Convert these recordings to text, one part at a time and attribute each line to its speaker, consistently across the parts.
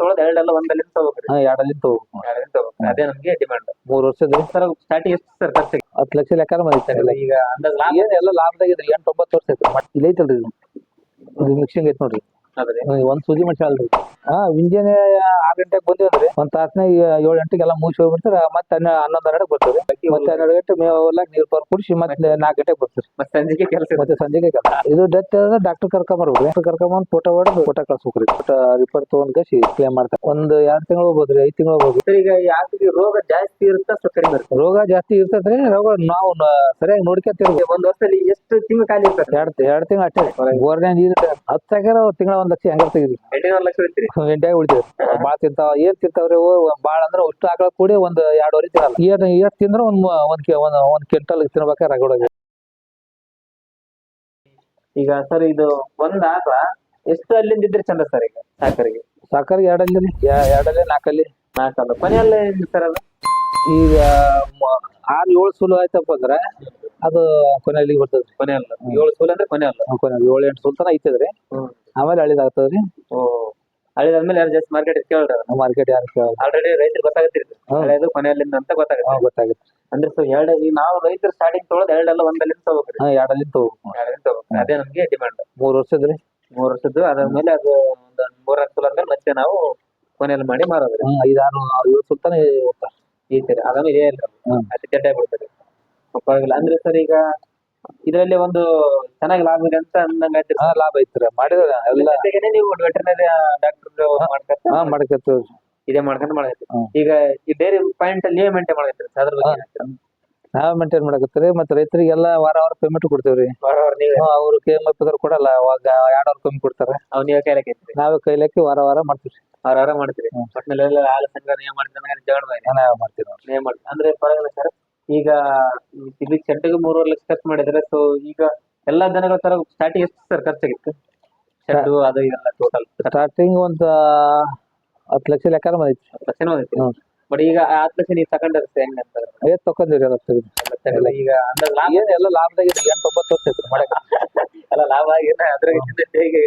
Speaker 1: ತೊಗೊಳೋದು ಎರಡೆಲ್ಲ ಒಂದಲ್ಲಿ ತಗೋಬೇಕ್ರಿ.
Speaker 2: ಹಾ ಎರಡಲ್ಲಿ ತಗೋಬೇಕು.
Speaker 1: ಎರಡಲ್ಲಿ ತಗೋಬೇಕು. ಅದೇ ನಮ್ಗೆ ಡಿಮಾಂಡ್
Speaker 2: ಮೂರು ವರ್ಷದ
Speaker 1: ಸರ್ ಸ್ಟಾರ್ಟಿಂಗ್ ಎಷ್ಟು ಸರ್ ಖರ್ಚಿಗೆ
Speaker 2: ಹತ್ತು ಲಕ್ಷ ಲೆಕ್ಕ ಬಂದಿತ್ತು
Speaker 1: ಈಗ ಅಂದಾಜ್ ಲಾಭ?
Speaker 2: ಏನ್ ಎಲ್ಲ ಲಾಭದಾಗಿದ್ರಿ ಎಂಟು ಒಂಬತ್ತು ವರ್ಷ ಐತ್ರಿ ಮತ್ತೆ ಇಲ್ಲಿ ಐತಲ್ರಿ ಇದು? ಮಿಕ್ಸಿಂಗ್ ಐತಿ ನೋಡ್ರಿ. ಒಂದ್ ಸೂಜಿ ಮಟ್ಟ ಅಲ್ರಿ ಹಾ ಮುಂಜಾನೆ ಆರ್ ಗಂಟೆಗೆ ಬಂದಿವ್ರಿ ಒಂದ್ ತಾಸ್ನಾಗ ಏಳು ಗಂಟೆಗೆಲ್ಲ ಮುಗಿಸಿ ಹೋಗ್ಬಿಡ್ತಾರ. ಮತ್ತೆ ಹನ್ನ ಹನ್ನೊಂದು ಹನ್ನೆರಡು ಬರ್ತೀವಿ ಮತ್ತೆ ಹನ್ನೆರಡು ಗಂಟೆ ಮೇವು ಹೊಲ ನೀರ್ ಪಾರ್ ಕುಡಿಸಿ ಮತ್ತೆ ನಾಲ್ಕು ಗಂಟೆಗೆ ಬರ್ತೀರಿ.
Speaker 1: ಮತ್ತೆ ಸಂಜೆಗೆ ಕೆಲಸ
Speaker 2: ಮತ್ತೆ ಸಂಜೆಗೆ ಕೆಲಸ. ಇದು ಡೆತ್ ಡಾಕ್ಟರ್ ಕರ್ಕೊಂಬರ್ಬೇಕ್ರಿ ಡಾಕ್ಟರ್ ಕರ್ಕೊಂಬಂದ್ ಫೋಟೋ ಹೊಡೆದು ಫೋಟೋ ಕಳ್ಸ್ಬೇಕ್ರಿ ಫೋಟೋ ರಿಪೋರ್ಟ್ ತಗೊಂಡ್ ಕಸಿ ಕ್ಲೇಮ್ ಮಾಡ್ತಾರೆ. ಒಂದ್ ಎರಡ್ ತಿಂಗಳು ಹೋಗ್ಬೋದ್ರಿ ಐದ್ ತಿಂಗಳು ಹೋಗ್ಬೋದು.
Speaker 1: ಸರ್ ಈಗ ಯಾಕೆ ರೋಗ ಜಾಸ್ತಿ ಇರುತ್ತಾ ಸ್ವಲ್ಪ ಕಡಿಮೆ ಇರುತ್ತೆ?
Speaker 2: ರೋಗ ಜಾಸ್ತಿ ಇರ್ತೈತ್ರಿ ರೋಗ ನಾವು ಸರಿಯಾಗಿ ನೋಡ್ಕೊತಿರ್ಬೇಕು.
Speaker 1: ಒಂದ್ ವರ್ಷದಲ್ಲಿ ಎಷ್ಟು ತಿಂಗಳು ಖಾಲಿ ಇರ್ತದೆ?
Speaker 2: ಎರಡ್ ಎರಡ್ ತಿಂಗಳು ಅಷ್ಟೇ ಬೋರ್ನ್ಯಾಗ ನೀರ್ ಹತ್ತು ಸಾವಿರ ತಿಂಗಳ ಒಂದ್ ಲಕ್ಷ ಹೆಂಗ್ ತೆಗಿದ್ರಿ
Speaker 1: ಎಂಟುನೂರು ಲಕ್ಷ ಇರ್ತೀರಿ
Speaker 2: ಎಂಟ್ಯಾಗ ಉಳಿತೀವಿ ಬಾಳ ತಿಂತಾವ. ಏನ್ ತಿಂತಾವ್ರಿ ಬಾಳ ಅಂದ್ರ ಅಷ್ಟು ಆಕಳ ಕೂಡಿ ಒಂದ್ ಎರಡುವರೆ ತಿನ್ನಲ್ಲ. ಏನ್ ಎಷ್ಟ್ ತಿಂದ್ರ ಒಂದ್ ಒಂದ್ ಒಂದ್ ಒಂದ್ ಕ್ವಿಂಟಲ್ ತಿನ್ಬೇಕಾರೆ ರಗಡೋಗಿ
Speaker 1: ಈಗ ಸರ್ ಇದು ಒಂದ್ ಆಕಳ ಎಷ್ಟು ಅಲ್ಲಿಂದ ಇದ್ರೆ ಚಂದ ಸರ್ ಈಗ ಸಾಕರಿಗೆ?
Speaker 2: ಸಾಕರಿಗೆ ಎರಡಲ್ಲಿ ಎರಡಲ್ಲಿ ನಾಲ್ಕಲ್ಲಿ
Speaker 1: ನಾಲ್ಕಲ್ಲ ಕೊನೆಯಲ್ಲ ಸರ್ ಅದು?
Speaker 2: ಈಗ ಆರು ಏಳು ಸುಲು ಆಯ್ತಪ್ಪ ಅಂದ್ರೆ ಅದು ಕೊನೆಯಲ್ಲಿ ಬರ್ತದ್ರಿ.
Speaker 1: ಕೊನೆಯಲ್ಲ ಏಳು ಸೂಲ್ ಅಂದ್ರೆ ಕೊನೆಯಲ್ಲ
Speaker 2: ಕೊನೆ ಏಳು ಎಂಟು ಸುಲ್ ತನ ಐತದ್ರಿ. ಆಮೇಲೆ ಹಳಿದಾಗ್ತದ್ರಿ
Speaker 1: ಓ. ಹಳಿದಾದ್ಮೇಲೆ ಯಾರು ಜಸ್ಟ್ ಮಾರ್ಕೆಟ್ ಕೇಳ್ರಿ
Speaker 2: ಮಾರ್ಕೆಟ್ ಯಾರು ಕೇಳಲ್ಲ.
Speaker 1: ಆಲ್ರೆಡಿ ರೈತರು
Speaker 2: ಗೊತ್ತಾಗತ್ತಿರ್ತಿ
Speaker 1: ಹಳೆಯದು ಕೊನೆಯಲ್ಲಿಂದ ಅಂತ ಗೊತ್ತಾಗುತ್ತೆ.
Speaker 2: ಗೊತ್ತಾಗುತ್ತೆ.
Speaker 1: ಅಂದ್ರೆ ಸೊ ಎರಡು ಈ ನಾವು ರೈತರು ಸ್ಟಾರ್ಟಿಂಗ್ ತೊಗೊಳೋದು ಎರಡೆಲ್ಲ ಒಂದಲ್ಲಿಂದ ತಗೋಬೇಕ್ರಿ.
Speaker 2: ಹಾ ಎರಡಲ್ಲಿ ತಗೋಬೇಕು.
Speaker 1: ಎರಡರಿಂದ ತಗೋಬೇಕು ಅದೇ ನಮ್ಗೆ ಡಿಮಾಂಡ್
Speaker 2: ಮೂರ್ ವರ್ಷದ್ರಿ?
Speaker 1: ಮೂರ್ ವರ್ಷದ್ದು ಅದಾದ್ಮೇಲೆ ಅದು ಒಂದು ಮೂರು ಸಲ ಆದ್ಮೇಲೆ ಮತ್ತೆ ನಾವು ಕೊನೆಯಲ್ಲಿ ಮಾಡಿ ಮಾರೋದ್ರಿ.
Speaker 2: ಐದಾರು ಏಳು ಸುತ್ತಾನೆ ತನ
Speaker 1: ಈ ತರ ಅದಾದ್ಮೇಲೆ ಇದೇ ಇಲ್ಲ
Speaker 2: ಅದಕ್ಕೆ
Speaker 1: ಅತಿ ಕೆಟ್ಟ ಬಿಡ್ತದೆ ಪರವಾಗಿಲ್ಲ ಅಂದ್ರೆ ಸರ್ ಈಗ ಇದರಲ್ಲಿ ಒಂದು ಚೆನ್ನಾಗಿ ಲಾಭ ಇದೆ ಅಂತ ನಂಗೆ
Speaker 2: ಹಾ ಲಾಭ ಐತ್ರಿ ಮಾಡಿದ್ರ. ಎಲ್ಲ
Speaker 1: ಜೊತೆಗೇನೆ ನೀವು ವೆಟರ್ನರಿ ಡಾಕ್ಟರ್
Speaker 2: ಹಾ ಮಾಡ್ಕತ್ತೀವಿ
Speaker 1: ಇದೇ ಮಾಡ್ಕೊಂಡು ಮಾಡಕತ್ತೀರಿ. ಈಗ ಈ ಡೈರಿ ಪಾಯಿಂಟ್ ಅಲ್ಲಿ ಏನ್ ಮೇಂಟೈನ್ ಮಾಡಕತ್ತೀರಿ? ಸರ್ ಅದ್ರ ಬಗ್ಗೆ?
Speaker 2: ನಾವ್ ಮೇಂಟೈನ್ ಮಾಡಕತ್ತೀರಿ. ಮತ್ತೆ ರೈತರಿಗೆಲ್ಲ ವಾರ ವಾರ ಪೇಮೆಂಟ್ ಕೊಡ್ತೇವ್ರಿ.
Speaker 1: ವಾರ ವಾರ ನೀವೇ?
Speaker 2: ಅವ್ರು ಕೇಮ್ ಎಂ ಎಫ್ ಕೊಡಲ್ಲ. ಅವಾಗ ಎರಡ್ ಅವ್ರ ಕಮ್ಮಿ ಕೊಡ್ತಾರ.
Speaker 1: ಅವ್ ನೀವೇ ನಾವ್
Speaker 2: ನಾವೇ ಕೈಲಾಕಿ ವಾರ ವಾರ ಮಾಡ್ತೀವಿ
Speaker 1: ವಾರ ವಾರ ಮಾಡ್ತೀರಿ? ಒಟ್ಟಿನಲ್ಲಿ ಹಾಲು ಸಂಘ ನೀವು ಮಾಡಿದ್ರೆ ಜಗಳ ಬಾಯಿ
Speaker 2: ನಾವೇ ಮಾಡ್ತೀವಿ
Speaker 1: ಅಂದ್ರೆ ಪರವಾಗಿಲ್ಲ ಸರ್. ಈಗ ಇಲ್ಲಿ ಚೆಂಟಿಗೆ ಮೂರುವರೆ ಲಕ್ಷ ಖರ್ಚು ಮಾಡಿದ್ರೆ ಸೊ ಈಗ ಎಲ್ಲಾ ದನಗಳ ತರ ಸ್ಟಾರ್ಟಿಂಗ್ ಎಷ್ಟು ಸರ್ ಖರ್ಚಾಗಿತ್ತು ಶೆಡ್ಡು ಅದು ಇದೆಲ್ಲ ಟೋಟಲ್
Speaker 2: ಸ್ಟಾರ್ಟಿಂಗ್ ಒಂದು ಹತ್ತು ಲಕ್ಷ ಲೆಕ್ಕ ಬಂದೈತಿ
Speaker 1: ಲಕ್ಷ ಬಂದಿತ್ತು
Speaker 2: ಹ್ಮ್.
Speaker 1: ಬಟ್ ಈಗ ಹತ್ತು ಲಕ್ಷ ನೀವು ತಗೊಂಡಿರುತ್ತೆ ಹೆಂಗ್ ಅಂತ?
Speaker 2: ಏನ್ ತಗೊಂಡಿರಿ ಎಲ್ಲ ತೆಗ್ದು.
Speaker 1: ಈಗ ಅಂದ್ರೆ ಲಾಭ
Speaker 2: ಏನ್ ಎಲ್ಲ ಲಾಭದಾಗಿದ್ರಿ ಎಂಟು ಒಂಬತ್ತು ವರ್ಷ ಇತ್ತು ಮಾಡಕ್
Speaker 1: ಎಲ್ಲ ಲಾಭ ಆಗಿದೆ ಅದ್ರಾಗ ಹೇಗೆ.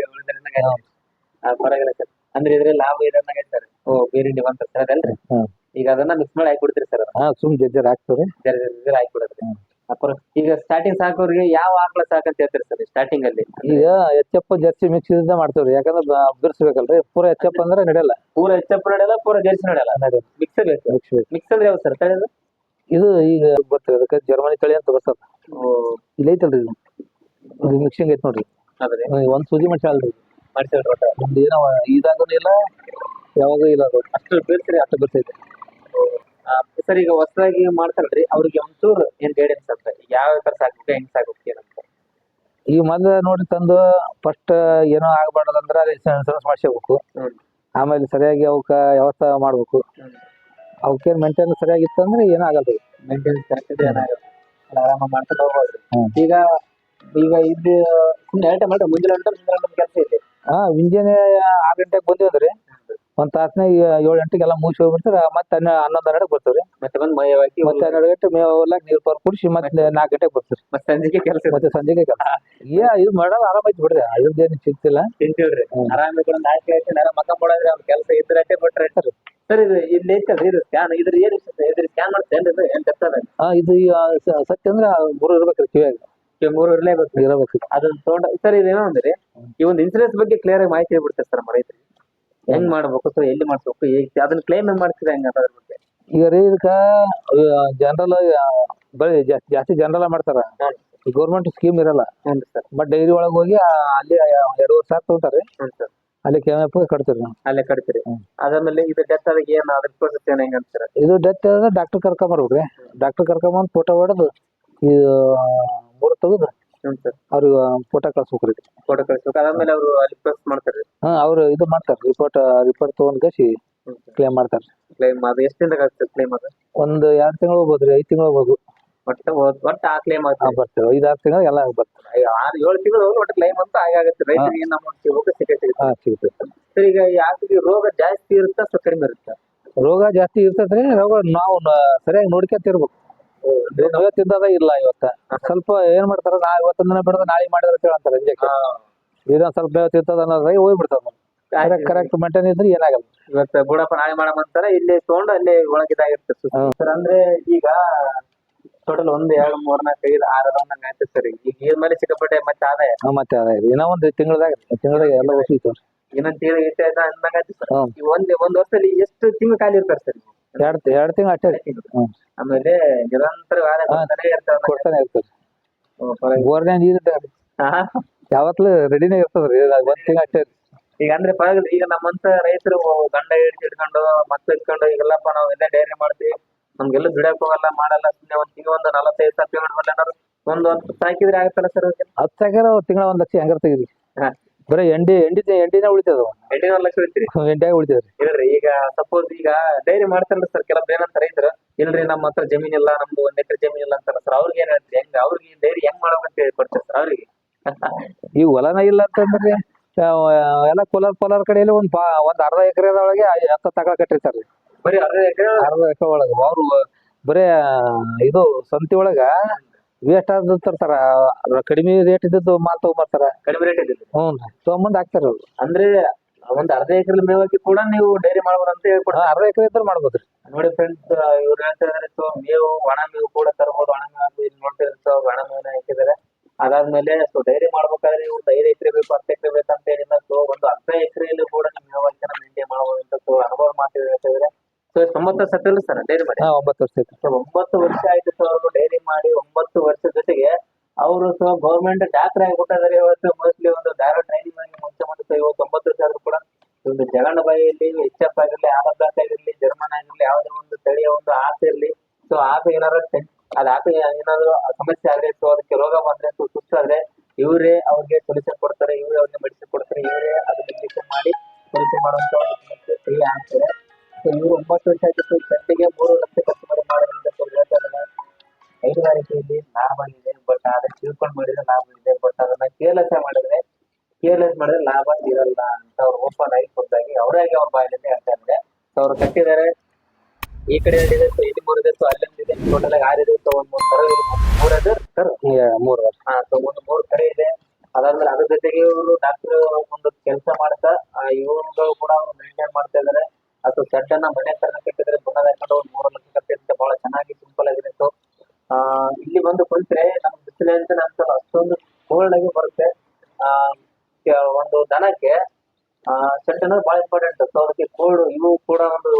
Speaker 1: ಪರವಾಗಿಲ್ಲ ಸರ್. ಅಂದ್ರೆ ಇದ್ರೆ ಲಾಭ ಇದೆ ಅನ್ನಂಗ್ ಸರ್. ಓ ಬೇರೆ ಅಂತ ಸರ್ ಅದಲ್ರಿ?
Speaker 2: ಹ್ಮ್.
Speaker 1: ಈಗ ಅದನ್ನ ಮಿಕ್ಸ್ ಮಾಡಿ ಹಾಕ್ಬಿಡ್ತೀರಿ ಸರ್ ಅದನ್ನ.
Speaker 2: ಹಾ ಸುಮ್ ಜಜ್ಜರ್ ಹಾಕ್ತಾರೆ
Speaker 1: ಅದನ್ನ ಜರ ಜರ ಹಾಕ್ಬಿಡೋದ್ರಿ.
Speaker 2: ಹ್ಮ್.
Speaker 1: ಅಪ್ಪರ ಈಗ ಸ್ಟಾರ್ಟಿಂಗ್ ಸಾಕೋರಿಗೆ ಯಾವ ಆಕಳ ಸಾಕಂತ ಹೇಳ್ತೀರಿ ಸರ್ ಸ್ಟಾರ್ಟಿಂಗ್ ಅಲ್ಲಿ?
Speaker 2: ಈಗ ಹೆಚ್ಚಪ್ಪ ಜರ್ಸಿ ಮಿಕ್ಸ್ ಇದ್ದ ಮಾಡ್ತೇವ್ರಿ. ಯಾಕಂದ್ರೆ ಬಿಡಿಸ್ಬೇಕಲ್ರಿ ಪೂರ ಹೆಚ್ಚಪ್ಪ ಅಂದ್ರೆ ನಡೆಯಲ್ಲ.
Speaker 1: ಪೂರ ಎಚ್ಚಪ್ಪ ನಡೆಯಲ್ಲ ಪೂರ ಜರ್ಸಿ ನಡೆಯಲ್ಲ.
Speaker 2: ನಡೆಯಲ್ಲ.
Speaker 1: ಮಿಕ್ಸ್ ಬೇಕು.
Speaker 2: ಮಿಕ್ಸ್ ಬೇಕು.
Speaker 1: ಮಿಕ್ಸ್ ಅಂದ್ರೆ ಯಾವ ಸರ್ ತಳಿದು?
Speaker 2: ಇದು ಈಗ ಬರ್ತದೆ ಅದಕ್ಕೆ ಜರ್ಮನಿ ತಳಿ ಅಂತ ಬರ್ತದ. ಇಲ್ಲಿ ಐತಲ್ರಿ ಇದು. ಮಿಕ್ಸಿಂಗ್ ಐತೆ ನೋಡ್ರಿ. ಒಂದ್ ಸೂಜಿ
Speaker 1: ಮಾಡ್ಸಲ್ರಿ.
Speaker 2: ನಮ್ದು ಏನೋ ಇದಾಗೂ ಇಲ್ಲ ಯಾವಾಗೂ ಇಲ್ಲ
Speaker 1: ಅಷ್ಟು ಬೀಳ್ತೀರಿ
Speaker 2: ಅಷ್ಟು ಬರ್ತೈತೆ
Speaker 1: ಸರ್ ಈಗ ಹೊಸದಾಗಿ ಮಾಡ್ತಾರಲ್ರಿ ಅವ್ರಿಗೆ ಒಂಚೂರು ಏನ್ ಗೈಡೆನ್ಸ್ ಅಂತ ಯಾವ ತರ ಸಾಕು ಹೆಂಗ್ ಸಾಕ್ಬೇಕು ಏನಂತ
Speaker 2: ಈಗ ಮೊದ್ಲ ನೋಡಿ ತಂದು ಫಸ್ಟ್ ಏನೋ ಆಗ್ಬಾರ್ದಂದ್ರ ಇನ್ಸೂರೆನ್ಸ್ ಮಾಡಿಸ್ಬೇಕು
Speaker 1: ಹ್ಮ್.
Speaker 2: ಆಮೇಲೆ ಸರಿಯಾಗಿ ಅವಕ್ಕ ವ್ಯವಸ್ಥೆ ಮಾಡ್ಬೇಕು. ಅವಕ್ಕೇನ್ ಸರಿಯಾಗಿ ಸರಿಯಾಗಿತ್ತು ಅಂದ್ರೆ ಏನೂ ಆಗಲ್ಲ
Speaker 1: ಮೇಂಟೆನೆನ್ಸ್ ಕರೆಕ್ಟ್ ಇದೆ ಏನಾಗಲ್ಲ ಅಲ್ಲ ಆರಾಮ ಮಾಡ್ಕೊಂಡು
Speaker 2: ಹೋಗ್ಬೋದು.
Speaker 1: ಈಗ ಈಗ ಇದು ಸುಮ್ಮನೆ ಐಟಮ್ ಮಾಡಿ ಮುಂಜಾನೆ ಕೆಲಸ ಇದೆ.
Speaker 2: ಹಾ ಮುಂಜಾನೆ ಆರು ಗಂಟೆಗೆ ಬಂದಿವಂದ್ರಿ ಒಂದ್ ತಾಸ್ನಾಗ ಏಳು ಗಂಟೆಗೆಲ್ಲ ಮುಗಿಸಿ ಹೋಗ್ಬಿಡ್ತಾರ ಮತ್ತೆ ಹನ್ನೊಂದ್ ಹನ್ನೊಂದು ಹನ್ನೆರಡು ಬರ್ತೀವ್ರಿ
Speaker 1: ಮತ್ತೆ ಬಂದು ಮೈ ಹಾಕಿ
Speaker 2: ಮತ್ತೆ ಹನ್ನೆರಡು ಗಂಟೆ ಮೇವ್ ಹೊಲ ನೀರ್ ಪಾರ್ ಕುಡಿಸಿ ಮತ್ತೆ ನಾಲ್ಕು ಗಂಟೆಗೆ ಬರ್ತೀರಿ.
Speaker 1: ಮತ್ತೆ ಸಂಜೆಗೆ ಕೆಲಸ
Speaker 2: ಮತ್ತೆ ಸಂಜೆಗೆ ಕೆಲಸ. ಏ ಇದು ಮಾಡೋದು ಆರಾಮ ಐತಿ ಬಿಡ್ರಿ ಅದ್ರದ್ದೇನು ಚಿಂತಿಲ್ಲ ಚಿಂತಿಲ್ರಿ.
Speaker 1: ಆರಾಮ ನಾಲ್ಕು ಆಯ್ತು ಆರಾಮ ಮಕ್ಕ ಮಾಡೋದ್ರೆ ಅವ್ನ ಕೆಲಸ ಇದ್ರಟ್ಟೆ ಬಿಟ್ರೆ ಸರ್ ಇದು ಇಲ್ಲಿ ಐತಲ್ರಿ ಇದು ಸ್ಕ್ಯಾನ್ ಇದ್ರ ಏನ್ ಇದ್ರ ಸ್ಕ್ಯಾನ್ ಮಾಡ್ತೇನೆ ಇದು? ಏನ್ ತಪ್ಪದ?
Speaker 2: ಹಾ ಇದು ಸತ್ಯ ಅಂದ್ರೆ ಮೂರು ಇರ್ಬೇಕ್ರಿ ಕಿವಿಯಾಗ
Speaker 1: ಮೂರು ಇರ್ಲೇಬೇಕು.
Speaker 2: ಇರಬೇಕು
Speaker 1: ಅದನ್ನ ತಗೊಂಡ ಸರ್ ಇದೇನೋ ಅಂದ್ರೆ ಈ ಒಂದು ಇನ್ಸೂರೆನ್ಸ್ ಬಗ್ಗೆ ಕ್ಲಿಯರ್ ಆಗಿ ಮಾಹಿತಿ ಹೇಳ್ಬಿಡ್ತಾರೆ ಸರ್ ರೈತರಿಗೆ. ಹೆಂಗ್ ಮಾಡ್ಬೇಕು ಸೊ ಎಲ್ಲಿ ಮಾಡ್ಬೇಕು ಹೇಗೆ ಅದನ್ನ ಕ್ಲೈಮ್ ಹೆಂಗ್ ಮಾಡ್ತೀರಾ ಹೆಂಗ ಅದ್ರ ಬಗ್ಗೆ?
Speaker 2: ಈಗ ರೀ ಇದಕ್ಕ ಜನರಲ್ ಬರೀ ಜಾಸ್ತಿ ಜಾಸ್ತಿ ಜನರಲ್ ಮಾಡ್ತಾರ. ಗೌರ್ಮೆಂಟ್ ಸ್ಕೀಮ್ ಇರಲ್ಲ. ಬಟ್ ಡೈರಿ ಒಳಗೆ ಹೋಗಿ ಅಲ್ಲಿ ಎರಡು ಸಾವಿರ
Speaker 1: ತಗೋತಾರೆ
Speaker 2: ಅಲ್ಲಿ ಕೆ ಎಫ್ ಕಟ್ತೀರಿ ನಾವು.
Speaker 1: ಅಲ್ಲೇ ಕಟ್ತೀರಿ. ಅದಾದ್ಮೇಲೆ ಇದು ಡೆತ್ ಅದಕ್ಕೆ ಏನ್ ಅದಕ್ಕೆ ಪ್ರೋಸೆಸ್ ಏನ್ ಹೆಂಗ್ ಅಂತೀರ?
Speaker 2: ಇದು ಡೆತ್ ಡಾಕ್ಟರ್ ಕರ್ಕೊಂಬರ್ಬೇಕ್ರಿ. ಡಾಕ್ಟರ್ ಕರ್ಕೊಂಬಂದ್ ಫೋಟೋ ಹೊಡೆದು ಇದು ಮೂರು ತೆಗೆದು
Speaker 1: ಹ್ಞೂ ಸರ್
Speaker 2: ಅವ್ರಿಗೆ ಫೋಟೋ ಕಳ್ಸ್ಬೇಕ್ರಿ
Speaker 1: ಫೋಟೋ ಕಳಿಸ್ಬೇಕು. ಅದಾದ್ಮೇಲೆ ಅವರು ಅಲ್ಲಿ ಮಾಡ್ತಾರೆ
Speaker 2: ಹಾ ಅವ್ರು ಇದು ಮಾಡ್ತಾರೆ ರಿಪೋರ್ಟ್ ರಿಪೋರ್ಟ್ ತಗೊಂಡ್ ಕಸಿ ಕ್ಲೇಮ್ ಮಾಡ್ತಾರೆ
Speaker 1: ಕ್ಲೈಮ್ ಅದು ಎಷ್ಟು ದಿನದಾಗ ಆಗ್ತದೆ ಕ್ಲೈಮ್ ಅದು?
Speaker 2: ಒಂದ್ ಎರಡ್ ತಿಂಗಳು ಹೋಗ್ಬೋದ್ರಿ ಐದ್ ತಿಂಗಳು ಹೋಗ್ಬೋದು.
Speaker 1: ಒಟ್ಟು ಒಟ್ಟು ಆ ಕ್ಲೈಮ್
Speaker 2: ಹಾ
Speaker 1: ಆಗ್ತದೆ
Speaker 2: ಬರ್ತೇವೆ ಐದಾರು ತಿಂಗಳು ಎಲ್ಲ ಬರ್ತದೆ.
Speaker 1: ಆರು ಏಳು ತಿಂಗಳು ಒಟ್ಟು ಕ್ಲೈಮ್ ಅಂತ ಆಗುತ್ತೆ. ರೈತರಿಗೆ ಏನ್ ಅಮೌಂಟ್ ಸಿಗಬೇಕು ಸಿಕ್ಕೇ ಸಿಗುತ್ತೆ.
Speaker 2: ಹಾ ಸಿಗುತ್ತೆ.
Speaker 1: ಸರ್ ಈಗ ಯಾಕೆ ರೋಗ ಜಾಸ್ತಿ ಇರುತ್ತಾ ಸ್ವಲ್ಪ ಕಡಿಮೆ ಇರುತ್ತಾ?
Speaker 2: ರೋಗ ಜಾಸ್ತಿ ಇರ್ತೈತ್ರಿ ರೋಗ ನಾವು ನ- ಸರಿಯಾಗಿ ನೋಡ್ಕೊಂತಿರ್ಬೇಕು. ನಾವೇ ತಿಂದದ ಇಲ್ಲ ಇವತ್ತ. ಸ್ವಲ್ಪ ಏನ್ ಮಾಡ್ತಾರ ನಾ ಇವತ್ತಿನ ದಿನ ಬಿಡದ ನಾಳೆ ಮಾಡಿದ್ರೆ ಕೇಳಂತಾರ ಇಂಜೆಕ್ಷನ್. ಇದೊಂದ್ ಸ್ವಲ್ಪ ಇವತ್ತಿಂದ ತಿಂತದ ಅನ್ನೋದ್ರಾಗ ಹೋಗ್ಬಿಡ್ತಾವ ಕರೆಕ್ಟ್ ಮೇಂಟೈನ್ ಇದ್ರೆ ಏನಾಗಲ್ಲ.
Speaker 1: ಇವತ್ತ ಬುಡಪ್ಪ ನಾಳೆ ಮಾಡಮ್ ಅಂತಾರ ಇಲ್ಲಿ ತಗೊಂಡು ಅಲ್ಲಿ ಒಳಗಿದಾಗಿರ್ತದೆ ಸರ್ ಅಂದ್ರೆ ಈಗ ಟೋಟಲ್ ಒಂದ್ ಎರಡ್ ಮೂರ್ ನಾಲ್ಕು ಐದು ಆರು ಅನ್ನಂಗ ಆಯ್ತು ಸರ್ ಈಗ. ನೀರ್ ಮೇಲೆ ಸಿಕ್ಕಾಪಟ್ಟೆ ಮತ್ತೆ ಆದಾಯ.
Speaker 2: ಮತ್ತೆ ಆದಾಯ ಇನ್ನೂ ಒಂದ್ ತಿಂಗಳದಾಗ ತಿಂಗಳದಾಗ ಎಲ್ಲ ಹೋಗಿತ್ತು
Speaker 1: ಇನ್ನೊಂದ್ ತಿಂಗಳ ಆಯ್ತು ಸರ್.
Speaker 2: ಹ್ಮ್.
Speaker 1: ಈ ಒಂದ್ ಒಂದ್ ವರ್ಷದಲ್ಲಿ ಎಷ್ಟು ತಿಂಗಳು ಖಾಲಿ ಇರ್ತಾರೆ ಸರ್
Speaker 2: ಎರಡು ಎರಡ್ ತಿಂಗಳು ಅಷ್ಟೇ. ರೀ.
Speaker 1: ಆಮೇಲೆ ನಿರಂತರ ಕೊಡ್ತಾನೆ
Speaker 2: ಇರ್ತದೆ ಬೋರ್ನ್ಯಾಗ ನೀರು ರೆಡಿನೇ ಇರ್ತದ್ರಿ ಒಂದ್ ತಿಂಗಳು ಅಷ್ಟೇ. ರೀ.
Speaker 1: ಈಗ ಅಂದ್ರೆ ಪರವಾಗಿಲ್ಲ ಈಗ ನಮ್ಮಂತ ರೈತರು ಗಂಡ ಹಿಡಿದು ಇಟ್ಕೊಂಡು ಮತ್ತೆ ಇಟ್ಕೊಂಡು ಈಗೆಲ್ಲಪ್ಪ ನಾವು ಎಲ್ಲ ಡೈರಿ ಮಾಡ್ತೀವಿ. ನಮ್ಗೆಲ್ಲ ದುಡಿಯಕ್ ಹೋಗಲ್ಲ ಮಾಡಲ್ಲ ಸುಮ್ನೆ ಒಂದ್ ತಿಂಗಳು ಒಂದು ನಲವತ್ತೈದು ಸಾವಿರ ಪೇಮೆಂಟ್ ಒಂದು ಹತ್ತು ಸಾಕಿದ್ರೆ ಆಗತ್ತಲ್ಲ ಸರ್
Speaker 2: ಹತ್ತು ಸಾಕಿದ್ರೆ ತಿಂಗಳ ಒಂದ್ ಲಕ್ಷ ಹೆಂಗಾರ ತೆಗಿರಿ? ಬರೀ ಎಂಡಿ ಎಂಡಿ ಎಂಡಿನ ಉಳಿತದ
Speaker 1: ಎಂಟಿನ ಲಕ್ಷ ಉಳಿತೀರಿ.
Speaker 2: ಎಂಡಿಯಾಗ ಉಳಿತದ್ರಿ
Speaker 1: ಇಲ್ರಿ ಈಗ ಸಪೋಸ್ ಈಗ ಡೈರಿ ಮಾಡ್ತಾರಲ್ಲ ಸರ್ ಕೆಲವ್ ಏನಂತ ರೈತರು ಇಲ್ರಿ ನಮ್ಮ ಹತ್ರ ಜಮೀನ್ ಇಲ್ಲ ನಮ್ದು ಒಂದ್ ಎಕರೆ ಜಮೀನ್ ಇಲ್ಲ ಅಂತಾರ ಸರ್ ಅವ್ರಿಗೆ ಏನ್ ಹೇಳ್ತೀರಿ? ಹೆಂಗ್ ಅವ್ರಿಗೆ ಡೈರಿ ಹೆಂಗ್ ಮಾಡ್ಬೇಕಂತ ಹೇಳಿ ಕೊಡ್ತಾರೆ ಸರ್ ಅವ್ರಿಗೆ?
Speaker 2: ಈ ಹೊಲನ ಇಲ್ಲ ಅಂತಂದ್ರೆ ಎಲ್ಲ ಕೋಲಾರ ಕೋಲಾರ ಕಡೆಯಲ್ಲಿ ಒಂದ್ ಪಾ ಒಂದ್ ಅರ್ಧ ಎಕರೆದೊಳಗೆ ಹತ್ತ ತಗೊಳ ಕಟ್ಟಿರ್ತಾರ
Speaker 1: ಬರೀ ಅರ್ಧ ಎಕರೆ
Speaker 2: ಅರ್ಧ ಎಕರೆ ಒಳಗ. ಅವ್ರು ಬರೇ ಇದು ಸಂತಿ ಒಳಗ ವೇಸ್ಟ್ ಆದ ತರ್ತಾರ ಅದ್ರ ಕಡಿಮೆ ರೇಟ್ ಇದ್ದದ್ದು ಮಾಲ್ ತಗೊಂಬರ್ತಾರ.
Speaker 1: ಕಡಿಮೆ ರೇಟ್ ಇದೆ
Speaker 2: ಹ್ಞೂ ತಗೊಂಬಂದ್ ಹಾಕ್ತಾರ ಅವ್ರು.
Speaker 1: ಅಂದ್ರೆ ಒಂದ್ ಅರ್ಧ ಎಕರೆ ಮೇವಕ್ಕೆ ಕೂಡ ನೀವು ಡೈರಿ ಮಾಡ್ಬೋದು ಅಂತ ಹೇಳ್ಕೊಡ
Speaker 2: ಅರ್ಧ ಎಕರೆ ಇದ್ರೆ ಮಾಡ್ಬೋದ್ರಿ
Speaker 1: ನೋಡಿ ಫ್ರೆಂಡ್ಸ್ ಇವ್ರು ಹೇಳ್ತಾ ಇದಾರೆ ಸೊ ಮೇವು ಒಣ ಮೇವು ಕೂಡ ತರ್ಬೋದು ಒಣ ಮೇವು ಇಲ್ಲಿ ನೋಡ್ತಿದ್ರೆ ಸೊ ಒಣ ಮೇವನ ಹಾಕಿದ್ದಾರೆ. ಅದಾದ್ಮೇಲೆ ಸೊ ಡೈರಿ ಮಾಡ್ಬೇಕಾದ್ರೆ ಇವ್ರು ಐದು ಎಕರೆ ಬೇಕು ಹತ್ತು ಎಕರೆ ಬೇಕಂತ ಏನಿಲ್ಲ ಸೊ ಒಂದು ಅರ್ಧ ಎಕರೆಯಲ್ಲಿ ಕೂಡ ನೀವು ಮೇವನ್ನ ಮೇಂಟೈನ್ ಮಾಡ್ಬೋದು ಅಂತ ಸೊ ಅನುಭವ ಮಾತು ಹೇಳ್ತಾ ಇದಾರೆ ಸೊ ಒಂಬತ್ತು ಸತ್ತಿಲ್ಲ ಸರ್ ಡೈರಿ ಮಾಡಿ
Speaker 2: ಹಾ ಒಂಬತ್ತು ವರ್ಷ ಐತಿ
Speaker 1: ಸೊ ಒಂಬತ್ತು ವರ್ಷ ಆಯ್ತು ಸರ್ ಅವರು ಡೈರಿ ಮಾಡಿ ಒಂಬತ್ತು ವರ್ಷದ ಜೊತೆಗೆ ಅವರು ಸೊ ಗೌರ್ಮೆಂಟ್ ಡಾಕ್ಟರ್ ಆಗಿಬಿಟ್ಟಿದ್ದಾರೆ ಇವತ್ತು. ಮೋಸ್ಟ್ಲಿ ಒಂದು ದಾರ ಟ್ರೈನಿಂಗ್ ಮಾಡಿ ಮುಂಚೆ ಮುಂದೆ ಸೊ ಇವತ್ತು ಒಂಬತ್ತು ವರ್ಷ ಆದ್ರೂ ಕೂಡ ಒಂದು ಜಗಣ ಬಾಯಿಯಲ್ಲಿ ಎಚ್ ಎಫ್ ಆಗಿರ್ಲಿ ಆಲಬ್ಲಾಕ್ ಆಗಿರ್ಲಿ ಜರ್ಮನ್ ಆಗಿರ್ಲಿ ಯಾವುದೇ ಒಂದು ತಳಿಯ ಒಂದು ಆಸೆ ಇರಲಿ. ಸೊ ಆಸೆ ಏನಾದ್ರು ಅದ್ ಆಸೆ ಏನಾದ್ರು ಸಮಸ್ಯೆ ಆಗಲಿ ಸೊ ಅದಕ್ಕೆ ರೋಗ ಅವ್ರು ಕಟ್ಟಿದ್ದಾರೆ. ಈ ಕಡೆ ಎರಡಿದೆ ದಿವಸ ಇಲ್ಲಿ ಮೂರಿದೆ ಸೊ ಅಲ್ಲೊಂದಿದೆ. ಟೋಟಲ್ ಆಗಿ ಆರಿದೆ. ಸೊ ಒಂದ್ ಮೂರು ಇದೆ. ಮೂರ್ ಇದೆ ಸರ್?
Speaker 2: ಮೂರು ವರ್ಷ.
Speaker 1: ಹಾ ಸೊ ಒಂದು ಮೂರು ಕಡೆ ಇದೆ. ಅದಾದ್ಮೇಲೆ ಅದ್ರ ಜೊತೆಗೆ ಇವರು ಡಾಕ್ಟರ್ ಒಂದು ಕೆಲಸ ಮಾಡ್ತಾ ಇವರು ಕೂಡ ಅವ್ರು ಮೇಂಟೈನ್ ಮಾಡ್ತಾ ಇದ್ದಾರೆ. ಅದು ಸೆಡ್ ಅನ್ನ ಮನೆ ತರ ಕಟ್ಟಿದ್ರೆ ಬುಣದ ಹಾಕೊಂಡು ಒಂದು ಮೂರು ಲಕ್ಷ ಕಟ್ಟಿದ್ರೆ ಬಹಳ ಚೆನ್ನಾಗಿ ಸಿಂಪಲ್ ಆಗಿದೆ. ಸೊ ಆ ಇಲ್ಲಿ ಬಂದು ಕುಳಿತರೆ ನಮ್ ಬಿಸಿಲೆ ಅಂತ ಅನ್ಸಲ್ಲ. ಅಷ್ಟೊಂದು ಕೋಲ್ಡ್ ಆಗಿ ಬರುತ್ತೆ. ಒಂದು ದನಕ್ಕೆ ಆ ಸೆಡ್ ಅನ್ನೋದು ಬಹಳ ಇಂಪಾರ್ಟೆಂಟ್ ಸೊ ಅದಕ್ಕೆ ಕೋಲ್ಡ್ ಇವು ಕೂಡ ಒಂದು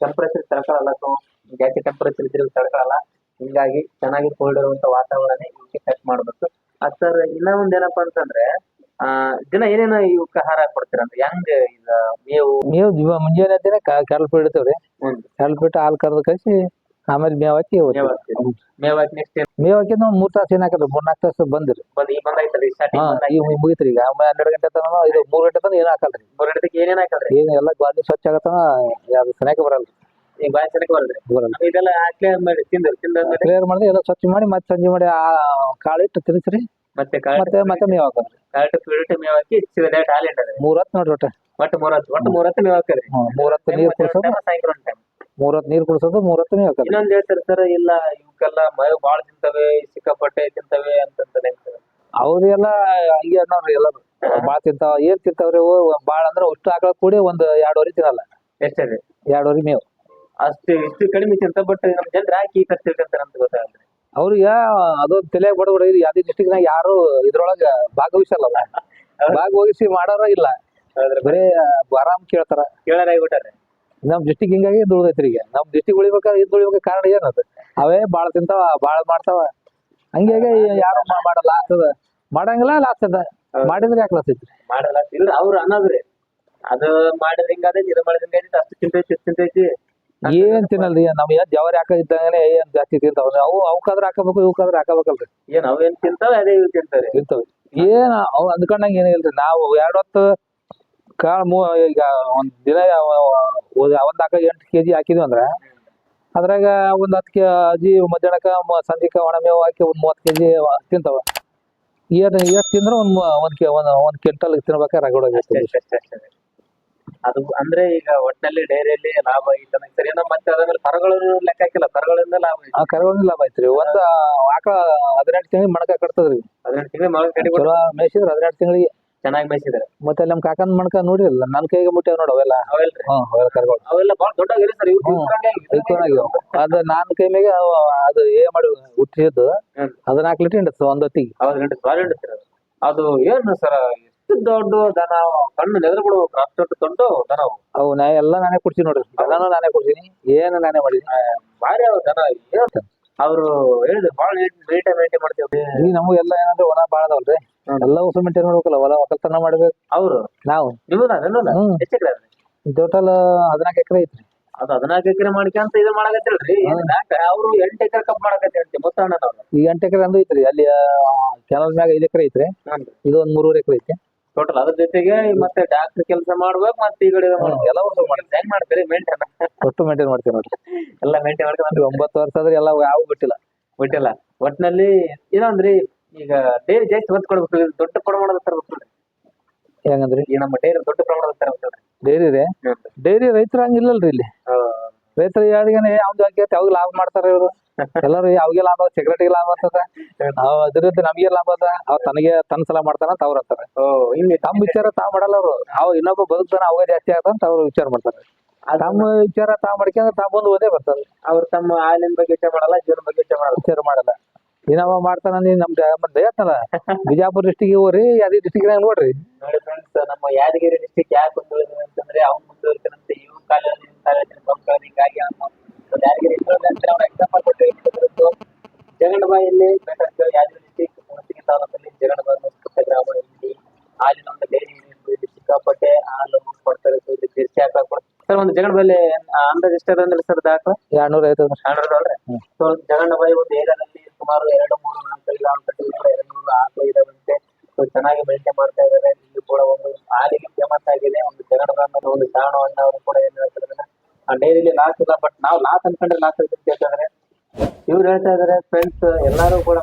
Speaker 1: ಟೆಂಪರೇಚರ್ ತಡ್ಕೊಳಲ್ಲ. ಸೊ ಜಾಸ್ತಿ ಟೆಂಪರೇಚರ್ ಇದ್ರೆ ಇವು ತಡ್ಕೊಳಲ್ಲ. ಹಿಂಗಾಗಿ ಚೆನ್ನಾಗಿ ಕೋಲ್ಡ್ ಇರುವಂತ ವಾತಾವರಣ ಇವಕ್ಕೆ ಸೆಟ್ ಮಾಡ್ಬೇಕು. ಅದ್ ಸರ್ ಇನ್ನ ಒಂದ್ ಏನಪ್ಪಾ ಅಂತಂದ್ರೆ ಆ ದಿನ ಏನೇನು ಇವಕ್ಕೆ ಆಹಾರ ಕೊಡ್ತೀರ ಅಂತ. ಹೆಂಗ್ ಈಗ ಮೇವು?
Speaker 2: ಮೇವು ಜೀವ ಮುಂಜಾನೆ ದಿನ ಕೆಲ್ಪ ಇಡ್ತೇವ್ರಿ ಕಾಲ್ ಪೀಟ್ ಹಾಲು ಕರೆದು ಕಳಿಸಿ ಆಮೇಲೆ
Speaker 1: ಮೇವಾಕಿ ಮೇವಾಕಿ ನೆಕ್ಸ್ಟ್ ಏನ್
Speaker 2: ಮೇವ್ ಹಾಕಿದ್ ಒಂದ್ ಮೂರ್ ತಾಸು ಏನ್ ಹಾಕದ್ರಿ ಮೂರ್ ನಾಲ್ಕು ತಾಸು ಬಂದ್ರಿ.
Speaker 1: ಬಂದ್ ಈಗ
Speaker 2: ಹಾ ಈಗ ಮುಗಿತ್ರಿ ಈಗ. ಆಮೇಲೆ ಹನ್ನೆರಡು ಗಂಟೆ ತನ ಇದು ಮೂರ್ ಗಂಟೆ ತನ ಏನ್ ಹಾಕಲ್ರಿ?
Speaker 1: ಮೂರ್ ಗಂಟೆ ಏನೇನ್ ಹಾಕಲ್ರಿ?
Speaker 2: ಏನ್ ಎಲ್ಲ ಗಾಡಿ ಸ್ವಚ್ಛ ಆಗತ್ತನ ಯಾವ್ದು ಸರಿಯಾಗಿ ಬರಲ್ರಿ.
Speaker 1: ಈಗ ಬಾಯಿ ಸರಿಯಾಗಿ ಬರಲ್ರಿ.
Speaker 2: ಬರಲ್ಲ
Speaker 1: ಇದೆಲ್ಲ ಕ್ಲಿಯರ್ ಮಾಡಿ ತಿಂದ್ರಿ
Speaker 2: ಕ್ಲಿಯರ್ ಮಾಡಿದ್ರೆ ಎಲ್ಲ ಸ್ವಚ್ಛ ಮಾಡಿ ಮತ್ತೆ ಸಂಜೆ ಮಾಡಿ ಆ ಕಾಳಿಟ್ಟು ತಿನ್ಸ್ರಿ.
Speaker 1: ಮತ್ತೆ
Speaker 2: ಮತ್ತೆ ಮತ್ತೆ ಮೇವ್ ಹಾಕದ್ರಿ
Speaker 1: ಕರೆಕ್ಟ್ ಪ್ಯೂರಿಟಿ ಮೇವ್ ಹಾಕಿ ಡೈರೆಕ್ಟ್ ಹಾಲು ಇಟ್ಟದ್ರಿ
Speaker 2: ಮೂರ್ ಹೊತ್ತು ನೋಡ್ರಿ ಒಟ್ಟ.
Speaker 1: ಒಟ್ಟು ಮೂರತ್ತು ಒಟ್ಟು ಮೂರತ್ತು ಮೇವ್ ಹಾಕದ್ರಿ
Speaker 2: ಹ್ಮ್, ಮೂರ್ ಕುಡಿಸೋದು ನೀರ್ ಕುಡ್ಸೋದು.
Speaker 1: ಸಾಯಂಕಾಲ ಟೈಮ್
Speaker 2: ಮೂರ್ ಹೊತ್ ನೀರ್ ಕುಡಿಸೋದು ಮೂರ್ ಹೊತ್ತು ಮೇವ್ ಹಾಕೋದು
Speaker 1: ಇನ್ನೊಂದ್ ಹೇಳ್ತಾರೆ ಸರ್ ಇಲ್ಲ ಇವಕ್ಕೆಲ್ಲ ಮಳೆ ಬಾಳ ತಿಂತವೆ ಸಿಕ್ಕಾಪಟ್ಟೆ ತಿಂತವೆ ಅಂತಂತ ಹೇಳ್ತಾರೆ.
Speaker 2: ಅವ್ರಿಗೆಲ್ಲ ಹಂಗೆ ಅನ್ನೋರು ಎಲ್ಲರೂ. ಬಾಳ ತಿಂತಾವ ಏನ್ ತಿಂತಾವ್ರಿ ಅವು ಬಾಳ ಅಂದ್ರೆ ಅಷ್ಟು ಆಕಳ ಕೂಡಿ ಒಂದ್ ಎರಡುವರೆ ತಿನ್ನಲ್ಲ.
Speaker 1: ಎಷ್ಟಿದೆ
Speaker 2: ಎರಡುವರೆ ಮೇವು.
Speaker 1: ಅಷ್ಟು ಇಷ್ಟು ಕಡಿಮೆ ತಿಂತ ಬಟ್ ನಮ್ ಜನರು ಯಾಕೆ ಈ ತರ ತಿಳ್ಕೊಂತಾರ ಅಂತ ಗೊತ್ತಾಗಲ್ರಿ
Speaker 2: ಅವ್ರಿಗೆ ಅದು ತಲೆಯಾಗ ಬಡಬಡ ಇದು ಯಾವ್ದೇ ಡಿಸ್ಟಿಕ್ನಾಗ ಯಾರು ಇದ್ರೊಳಗ ಭಾಗವಹಿಸಲ್ಲ ಭಾಗವಹಿಸಿ ಮಾಡೋರ ಇಲ್ಲ.
Speaker 1: ಬರೀ
Speaker 2: ಬರೇ ಆರಾಮ್ ಕೇಳ್ತಾರ.
Speaker 1: ಕೇಳಾರಾಗ್ಬಿಟ್ಟಾರೆ
Speaker 2: ನಮ್ ಡಿಸ್ಟಿಕ್ ಹಿಂಗಾಗಿ ದುಡ್ದೈತ್ರಿ ಈಗ. ನಮ್ ಡಿಸ್ಟಿಕ್ ಉಳಿಬೇಕಾದ್ರೆ ಇದು ಉಳಿಬೇಕಾದ್ರೆ ಕಾರಣ ಏನದ ಅವೇ ಬಾಳ ತಿಂತಾವ ಬಾಳ ಮಾಡ್ತಾವ. ಹಂಗಾಗಿ ಯಾರು ಮಾಡಲ್ಲ ಆಗ್ತದ ಮಾಡಂಗಿಲ್ಲ ಲಾಸ್ ಅದ. ಮಾಡಿದ್ರೆ ಯಾಕೆ ಲಾಸ್ ಐತ್ರಿ?
Speaker 1: ಮಾಡಲ್ಲ ಇಲ್ಲ ಅವ್ರು ಅನ್ನೋದ್ರಿ ಅದು ಮಾಡಿದ್ರೆ ಹಿಂಗ ಇದು ಮಾಡಿದ್ರೆ ಹಿಂಗೈತಿ ಅಷ್ಟು ತಿಂತೈತಿ ಇಷ್ಟು ತಿಂತೈತಿ
Speaker 2: ಏನ್ ತಿನ್ನಲ್ರಿ ನಾವ್ ಏನ್ ಜವಾರಿ ಹಾಕ ಇದ್ದಂಗನೆ ಏನ್ ಜಾಸ್ತಿ ತಿಂತಾವ. ಅವು ಅವಕ್ಕಾದ್ರೆ ಹಾಕಬೇಕು ಇವಕ್ಕಾದ್ರೆ ಹಾಕಬೇಕಲ್ರಿ.
Speaker 1: ಏನ್ ಅವೇನ್ ತಿಂತಾವ ಅದೇ ಇವ್ ತಿಂತಾವ್ರಿ.
Speaker 2: ತಿಂತಾವ ಏನ್ ಅವ್ ಅಂದ್ಕೊಂಡಂಗ ಏನಿಲ್ರಿ ನಾವು ಎರಡ್ ಹೊತ್ತು ಕಾಳು ಮೂ ಈಗ ಒಂದ್ ದಿನ ಒಂದ್ ಹಾಕ ಎಂಟು ಕೆಜಿ ಹಾಕಿದ್ವಿ ಅಂದ್ರ ಅದ್ರಾಗ ಒಂದ್ ಹತ್ತು ಕೆ ಅಜಿ ಮಧ್ಯಾಹ್ನಕ್ಕ ಮ- ಸಂಜೆಕ ಒಣ ಮೇವು ಹಾಕಿ ಒಂದ್ ಮೂವತ್ತು ಕೆಜಿ ತಿಂತಾವ. ಏನ್ ಏನು ತಿಂದ್ರ ಒಂದ್ ಮೂ- ಒಂದ್ ಕೆ ಒಂದ್ ಒಂದ್ ಕ್ವಿಂಟಲ್ ತಿನ್ಬೇಕಾರೆ ರಗಡ
Speaker 1: ಅಷ್ಟೇ ಅಷ್ಟೇ ಅಷ್ಟೇ ಅಷ್ಟೇ. ಅದು ಅಂದ್ರೆ ಈಗ ಒಟ್ಟಿನಲ್ಲಿ ಡೈರಿಯಲ್ಲಿ ಲಾಭ ಐತೆ ಸರಿ ಏನೋ ಮತ್ತೆ ಅದಾದ್ಮೇಲೆ ಕರಗಳು ಲೆಕ್ಕ ಹಾಕಿಲ್ಲ. ಕರಗಳಿಂದ ಲಾಭ ಐತಿ.
Speaker 2: ಆ ಕರವಣಿ ಲಾಭ ಐತ್ರಿ. ಒಂದ್ ಆಕಳ ಹದಿನೆಂಟು ತಿಂಗಳಿಗೆ ಮಣಕ ಕಟ್ತದ್ರಿ.
Speaker 1: ಹದಿನೆಂಟು ತಿಂಗಳು ಮಗಳ ಕಡಿಮೆ
Speaker 2: ಚಲೋ ಮೇಯಿಸಿದ್ರ ಹದಿನೆಂಟು ತಿಂಗಳಿಗೆ
Speaker 1: ಚೆನ್ನಾಗಿ ಮೇಯಿಸಿದಾರೆ
Speaker 2: ಮತ್ತೆ ನಮ್ ಕಾಕನ್ ಮಣ್ಕ ನೋಡಿರಲ್ಲ ನನ್ ಕೈಗೆ ಮುಟ್ಟ್ಯಾವ ನೋಡು ಅವೆಲ್ಲ.
Speaker 1: ಅವೆಲ್ರಿ.
Speaker 2: ಹ್ಮ್ ಅವೆಲ್ಲ ಕರ್ಗಳು
Speaker 1: ಅವೆಲ್ಲ ಬಾಳ ದೊಡ್ಡ ಸರ್.
Speaker 2: ಐಕೋನಾಗಿ ಅದ ನಾನ್ ಕೈ ಅವ- ಅದು ಏ ಮಾಡಿ ಹುಟ್ಟಿದ್ದು
Speaker 1: ಅದನ್ನ
Speaker 2: ಅದ ನಾಲ್ಕು ಲೀಟರ್ ಹಿಂಡತ್ ಒಂದ್ ಹೊತ್ತಿಗೆ
Speaker 1: ಅವಾಗ ಅದು. ಏನು ಸರ್ ಎಷ್ಟು ದೊಡ್ಡ ದನ ಕಣ್ಣು ನೆದ್ರ ಬಿಡ್ಬೇಕು ಅಷ್ಟು ದೊಡ್ಡ ದೊಡ್ಡ ದನ ಅವು.
Speaker 2: ಅವು ನಾ ಎಲ್ಲ ನಾನೇ ಕೊಡ್ತೀನಿ ನೋಡ್ರಿ. ದನನೂ ನಾನೇ ಕೊಡ್ತೀನಿ ಏನು ನಾನೇ ಮಾಡಿದ್ದೀನಿ.
Speaker 1: ಭಾರಿ ಅವ ದನ ಏನು ಅವ್ರು ಹೇಳಿದ್ರು ಬಾಳ ನೀಟ್ ಮೇಂಟೈನ್ ಮಾಡ್ತೀವಿ.
Speaker 2: ಈಗ ನಮಗೂ ಎಲ್ಲ ಏನಂದ್ರೆ ಹೊಲ ಬಾಳ ಅದಾವಲ್ರಿ. ಎಲ್ಲ ಹೊಸ ಮೇಂಟೈನ್ ಮಾಡ್ಬೇಕಲ್ಲ ಹೊಲ ಒಕ್ಕಲ್ತನ ಮಾಡ್ಬೇಕು.
Speaker 1: ಅವರು?
Speaker 2: ನಾವು.
Speaker 1: ನಿಮ್ಮದ ನಿಮ್ಮದ
Speaker 2: ಹ್ಮ್.
Speaker 1: ಎಷ್ಟು
Speaker 2: ಟೋಟಲ್ ಹದಿನಾಲ್ಕು ಎಕರೆ ಐತ್ರಿ.
Speaker 1: ಅದು ಹದಿನಾಲ್ಕು ಎಕರೆ ಮಾಡ್ಕೊಂತ ಇದು ಮಾಡಕತ್ತಿಲ್ರಿ ಅವ್ರು ಎಂಟು ಎಕರೆ ಕಪ್ ಮಾಡಕತ್ತಿ ಮುತ್ತಣ್ಣನವ್ರು
Speaker 2: ಈಗ ಎಂಟು ಎಕರೆ ಅಂದು ಐತ್ರಿ ಅಲ್ಲಿ ಕೆನಲ್ ಮ್ಯಾಗ ಐದು ಎಕರೆ ಐತ್ರಿ. ಇದು ಒಂದ್ ಮೂರುವರೆ ಎಕರೆ ಐತಿ.
Speaker 1: ಟೋಟಲ್ ಅದ್ರ ಜೊತೆಗೆ ಮತ್ತೆ ಡಾಕ್ಟರ್ ಕೆಲಸ ಮಾಡ್ಬೇಕು ಮತ್ತೆ ಈ ಕಡೆ
Speaker 2: ಎಲ್ಲ
Speaker 1: ಮಾಡ್ಬೇಕು. ಹೆಂಗ್ ಮಾಡ್ತೀರಿ? ಮೇಂಟೈನ್
Speaker 2: ಒಟ್ಟು ಮೇಂಟೈನ್ ಮಾಡ್ತೀವಿ ನೋಡ್ರಿ.
Speaker 1: ಎಲ್ಲ ಮೇಂಟೈನ್ ಮಾಡ್ಕೊಂಡು
Speaker 2: ಒಂಬತ್ತು ವರ್ಷ ಆದ್ರೆ ಎಲ್ಲ ಯಾವ ಬಿಟ್ಟಿಲ್ಲ.
Speaker 1: ಬಿಟ್ಟಿಲ್ಲ. ಒಟ್ಟಿನಲ್ಲಿ ಏನಂದ್ರಿ? ಈಗ ಡೈರಿ ಜಾಸ್ತಿ ಒತ್ತು ಕೊಡ್ಬೇಕು ದೊಡ್ಡ ಪ್ರಮಾಣದ ತರಬೇಕು
Speaker 2: ಹೆಂಗಂದ್ರಿ?
Speaker 1: ಈ ನಮ್ಮ ಡೈರಿ ದೊಡ್ಡ ಪ್ರಮಾಣದ ತರಬೇಕು
Speaker 2: ಡೈರಿ ರೀ ಡೈರಿ ರೈತರ ಹಂಗಿಲ್ಲಲ್ರಿ ಇಲ್ಲಿ. ರೈತರು ಯಾರಿಗೇನೆ ಯಾವ್ದು ಹಾಕಿ ಅವಾಗ ಲಾಭ ಮಾಡ್ತಾರೆ ಇವರು? ಎಲ್ಲರೂ ಅವ್ಗೆ ಲಾಭ ಸೆಕ್ರೆಟರಿಗೆ ಲಾಭ ಆಗ್ತದ ನಾವು ಅದರಿಂದ ನಮಗೆ ಲಾಭ ಅದ ಅವ್ ತನಗೆ ತನ್ನ ಸಲ ಮಾಡ್ತಾನ ಅಂತ ಅವ್ರ ಅಂತಾರ.
Speaker 1: ಓ ಹಿಂಗೆ
Speaker 2: ತಮ್ಮ ವಿಚಾರ ತಾ ಮಾಡಲ್ಲ ಅವ್ರು. ಅವ್ ಇನ್ನೊಬ್ಬ ಬದುಕ್ತಾನ ಅವಾಗ ಜಾಸ್ತಿ ಆಗ್ತಾನ ಅವ್ರು ವಿಚಾರ ಮಾಡ್ತಾರೆ. ತಮ್ಮ ವಿಚಾರ ತಾವ್ ಮಾಡ್ಕೊಂಡ್ರೆ ತಾವ್ ಬಂದು ಓದೇ ಬರ್ತಾರೆ.
Speaker 1: ಅವ್ರು ತಮ್ಮ ಹಾಲಿನ ಬಗ್ಗೆ ವಿಚಾರ ಮಾಡಲ್ಲ ಜೀವನ ಬಗ್ಗೆ ವಿಚಾರ ಮಾಡಲ್ಲ.
Speaker 2: ವಿಚಾರ ಮಾಡಲ್ಲ. ಇನ್ನವ ಮಾಡ್ತಾನ ನೀನ್ ನಮ್ ದಯತ್ತಲ್ಲ ಬಿಜಾಪುರ ಡಿಸ್ಟಿಕ್ ಹೋಗ್ರಿ ಅದೇ ಡಿಸ್ಟಿಕ್ ನೋಡ್ರಿ.
Speaker 1: ನೋಡಿ ಫ್ರೆಂಡ್ಸ್ ನಮ್ಮ ಯಾದಗಿರಿ ಡಿಸ್ಟಿಕ್ ಯಾಕೆ ಸರ್ ಬೆಲೆ ಅಂದಾಜ್ ಎಷ್ಟಿದೆ ಎಷ್ಟಾದ್ರೆ ಅಂದ್ರೆ ಸರ್ ದಾಖಲೆ
Speaker 2: ಎರಡ್ನೂರ ಐವತ್ತು
Speaker 1: ಕಾಣಿರೋದಲ್ರಿ
Speaker 2: ಹ್ಮ್.
Speaker 1: ಸೊ ಜಗಣ್ಣಬಾಯಿ ಒಂದು ಏರಿಯಾದಲ್ಲಿ ಸುಮಾರು ಎರಡು ಮೂರು ನಾಲ್ಕು ಇಲ್ಲ ಒಂದು ಎರಡು ಮೂರು ಆರು ಇದಾವಂತೆ ಸೊ ಚೆನ್ನಾಗಿ ಮೇಂಟೈನ್ ಮಾಡ್ತಾ ಇದ್ದಾರೆ. ಇಲ್ಲಿ ಕೂಡ ಒಂದು ಹಾಲಿಗೆ ಫೇಮಸ್ ಆಗಿದೆ. ಒಂದು ಜಗಣ್ಣದ ಅನ್ನೋದು ಒಂದು ಶಾಣ ಅಣ್ಣ ಅವರು ಕೂಡ ಏನ್ ಹೇಳ್ತಾರೆ ಆ ಡೈರಿಲಿ ಲಾಸ್ ಇಲ್ಲ ಬಟ್ ನಾವು ಲಾಸ್ ಅನ್ಕೊಂಡ್ರೆ ಲಾಸ್ ಆಗುತ್ತೆ ಅಂತ ಹೇಳ್ತಾರೆ ಇವ್ರು ಹೇಳ್ತಾ ಇದಾರೆ ಫ್ರೆಂಡ್ಸ್ ಎಲ್ಲಾರು ಕೂಡ